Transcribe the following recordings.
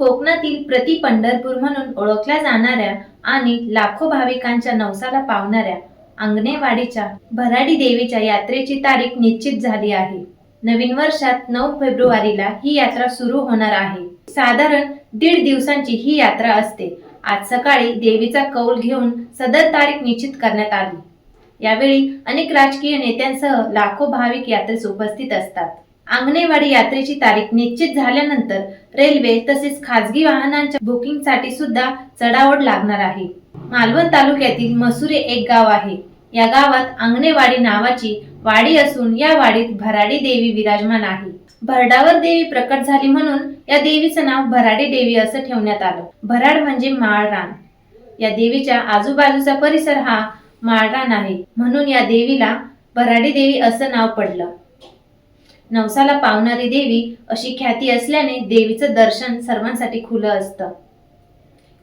कोकणातील प्रति पंढरपूर म्हणून ओळखल्या जाणाऱ्या आणि लाखो भाविकांच्या नवसाला पावणाऱ्या अंगणेवाडीच्या भराडी देवीच्या यात्रेची तारीख निश्चित झाली आहे. नवीन वर्षात नऊ फेब्रुवारीला ही यात्रा सुरू होणार आहे. साधारण दीड दिवसांची ही यात्रा असते. आज सकाळी देवीचा कौल घेऊन सदर तारीख निश्चित करण्यात आली. यावेळी अनेक राजकीय नेत्यांसह लाखो भाविक यात्रेस उपस्थित असतात. अंगणेवाडी यात्रेची तारीख निश्चित झाल्यानंतर रेल्वे तसेच खासगी वाहनांच्या बुकिंगसाठी सुद्धा चढाओढ लागणार आहे. मालवण तालुक्यातील मसुरे एक गाव आहे. या गावात अंगणेवाडी नावाची वाडी असून या वाडीत भराडी देवी विराजमान आहे. भरडावर देवी प्रकट झाली म्हणून या देवीचं नाव भराडी देवी असं ठेवण्यात आलं. भराड म्हणजे माळरान या देवीच्या आजूबाजूचा परिसर हा माळरान आहे. म्हणून या देवीला भराडी देवी असं नाव पडलं. नवसाला पावणारी देवी अशी ख्याती असल्याने देवीचं दर्शन सर्वांसाठी खुलं असतं.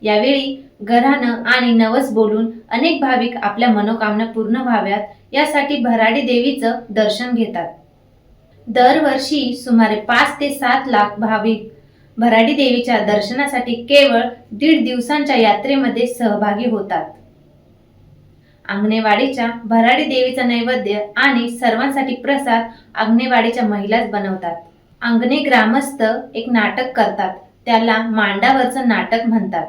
यावेळी घरानं आणि नवस बोलून अनेक भाविक आपल्या मनोकामना पूर्ण व्हाव्यात यासाठी भराडी देवीचं दर्शन घेतात. दरवर्षी सुमारे पाच ते सात लाख भाविक भराडी देवीच्या दर्शनासाठी केवळ दीड दिवसांच्या यात्रेमध्ये सहभागी होतात. अंगणेवाडीच्या भराडी देवीचा नैवेद्य आणि सर्वांसाठी प्रसाद अंगणेवाडीच्या महिलाच बनवतात. अंगणे ग्रामस्थ एक नाटक करतात. त्याला मांडावरचं नाटक म्हणतात.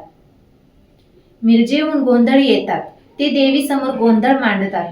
मिरजेहून गोंधळी येतात. ते देवी समोर गोंधळ मांडतात.